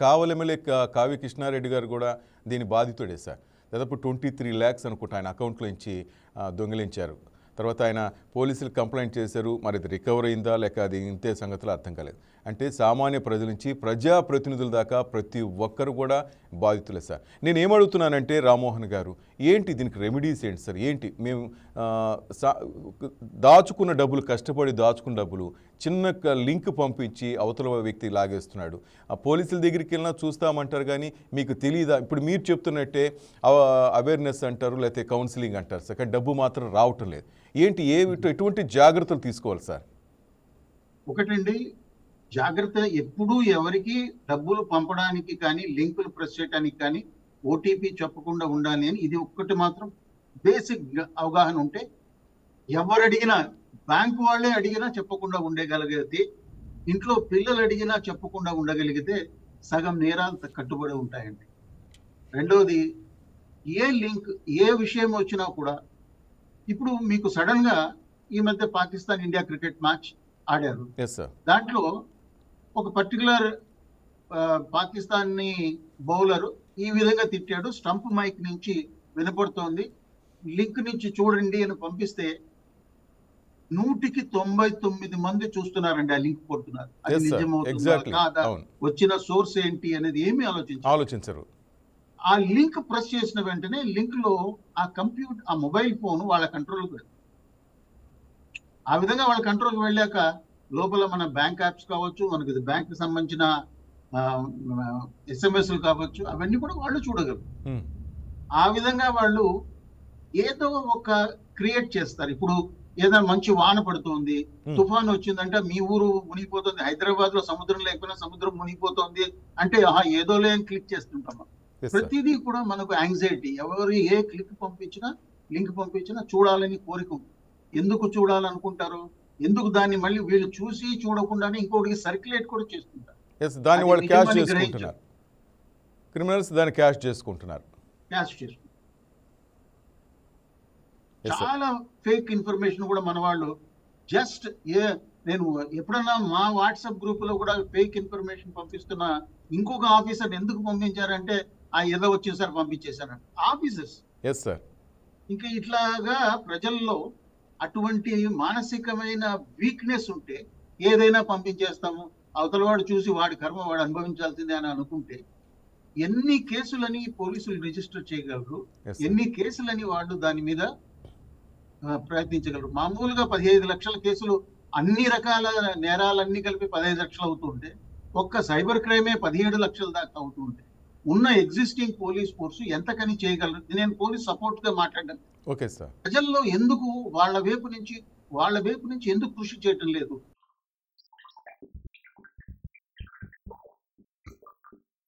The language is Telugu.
కావలి ఎమ్మెల్యే కావి కృష్ణారెడ్డి గారు కూడా దీని బాధితుడే సార్. దాదాపు ట్వంటీ త్రీ ల్యాక్స్ అనుకుంటా ఆయన అకౌంట్లో నుంచి దొంగిలించారు. తర్వాత ఆయన పోలీసులు కంప్లైంట్ చేశారు. మరి అది రికవర్ అయిందా? లేక అది ఇంతే సంగతులు అర్థం కాలేదు. అంటే సామాన్య ప్రజల నుంచి ప్రజాప్రతినిధుల దాకా ప్రతి ఒక్కరు కూడా బాధితులే సార్. నేను ఏమడుగుతున్నానంటే రామ్మోహన్ గారు ఏంటి దీనికి రెమెడీస్ ఏంటి సార్? ఏంటి మేము దాచుకున్న డబ్బులు కష్టపడి దాచుకున్న డబ్బులు చిన్న లింక్ పంపించి అవతల వ్యక్తి లాగేస్తున్నాడు. ఆ పోలీసుల దగ్గరికి వెళ్ళినా చూస్తామంటారు కానీ మీకు తెలియదా ఇప్పుడు మీరు చెప్తున్నట్టే అవేర్నెస్ అంటారు లేకపోతే కౌన్సిలింగ్ అంటారు సార్. కానీ డబ్బు మాత్రం రావటం లేదు. ఏంటి ఏ ఎటువంటి జాగ్రత్తలు తీసుకోవాలి సార్? ఒకటండి జాగ్రత్త ఎప్పుడూ ఎవరికి డబ్బులు పంపడానికి కానీ లింకులు ప్రెస్ చేయడానికి కానీ ఓటీపీ చెప్పకుండా ఉండాలి అని ఇది ఒక్కటి మాత్రం బేసిక్ అవగాహన ఉంటే ఎవరు అడిగినా బ్యాంకు వాళ్ళే అడిగినా చెప్పకుండా ఉండగలిగితే ఇంట్లో పిల్లలు అడిగినా చెప్పకుండా ఉండగలిగితే సగం నేరాలు కట్టుబడి ఉంటాయండి. రెండవది ఏ లింక్ ఏ విషయం వచ్చినా కూడా ఇప్పుడు మీకు సడన్గా ఈ మధ్య పాకిస్తాన్ ఇండియా క్రికెట్ మ్యాచ్ ఆడారు. దాంట్లో ఒక పర్టికులర్ పాకిస్తాన్ని బౌలర్ ఈ విధంగా తిట్టాడు. స్టంప్ మైక్ నుంచి వినపడుతోంది. లింక్ నుంచి చూడండి అని పంపిస్తే నూటికి తొంభై తొమ్మిది మంది చూస్తున్నారండి ఆ లింక్ కొడుతున్నారు. అది నిజమవుతుందా కాదా? వచ్చిన సోర్స్ ఏంటి అనేది ఏమీ ఆలోచించారు. ఆలోచించరు. ఆ లింక్ ప్రెస్ చేసిన వెంటనే లింక్లో ఆ కంప్యూటర్ ఆ మొబైల్ ఫోన్ వాళ్ళ కంట్రోల్కి ఆ విధంగా వాళ్ళ కంట్రోల్కి వెళ్ళాక లోపల మన బ్యాంక్ యాప్స్ కావచ్చు మనకి బ్యాంక్కి సంబంధించిన ఎస్ఎంఎస్లు కావచ్చు అవన్నీ కూడా వాళ్ళు చూడగలరు. ఆ విధంగా వాళ్ళు ఏదో ఒక క్రియేట్ చేస్తారు ఇప్పుడు ఏదైనా మంచి వాన పడుతుంది. తుఫాన్ వచ్చిందంటే మీ ఊరు మునిగిపోతుంది హైదరాబాద్లో సముద్రం లేకపోయినా సముద్రం మునిగిపోతుంది అంటే ఆహా ఏదో లేని క్లిక్ చేస్తుంటాం ప్రతిదీ కూడా మనకు యాంగ్జైటీ ఎవరు ఏ క్లిక్ పంపించినా లింక్ పంపించినా చూడాలని కోరిక. ఎందుకు చూడాలనుకుంటారు ఎందుకు దాన్ని మళ్ళీ వీళ్ళు చూసి చూడకుండానే ఇంకోటికి సర్క్యులేట్ కూడా చేస్తుంటారు ఎస్ దాన్ని వాళ్ళు క్యాష్ చేసుకుంటున్నారు. క్రిమినల్స్ దాన్ని క్యాష్ చేసుకుంటున్నారు. క్యాష్ చేసుకుంటారు. చాలా ఫేక్ ఇన్ఫర్మేషన్ కూడా మన వాళ్ళు జస్ట్ ఏ నేను ఎప్పుడన్నా మా వాట్సాప్ గ్రూప్లో కూడా ఫేక్ ఇన్ఫర్మేషన్ పంపిస్తున్న ఇంకొక ఆఫీసర్ ఎందుకు పంపించారంటే ఆ ఏదో వచ్చేసారి పంపించేశారంట ఆఫీసర్స్. ఎస్ సార్ ఇంకా ఇట్లాగా ప్రజల్లో అటువంటి మానసికమైన వీక్నెస్ ఉంటే ఏదైనా పంపించేస్తాము. అవతల వాడు చూసి వాడి కర్మ వాడు అనుభవించాల్సిందే అని అనుకుంటే ఎన్ని కేసులని పోలీసులు రిజిస్టర్ చేయగలరు? ఎన్ని కేసులని వాళ్ళు దాని మీద ప్రయత్నించగలరు? మామూలుగా పదిహేను లక్షల కేసులు అన్ని రకాల నేరాలన్నీ కలిపి పదహైదు లక్షలు అవుతుంటే ఒక్క సైబర్ క్రైమే పదిహేడు లక్షల దాకా అవుతుంటే ఉన్న ఎగ్జిస్టింగ్ పోలీస్ ఫోర్స్ ఎంతకని చేయగలరు? నేను పోలీస్ సపోర్ట్గా మాట్లాడాను ఓకే సార్. ప్రజల్లో ఎందుకు వాళ్ళ వైపు నుంచి వాళ్ళ వైపు నుంచి ఎందుకు కృషి చేయటం లేదు?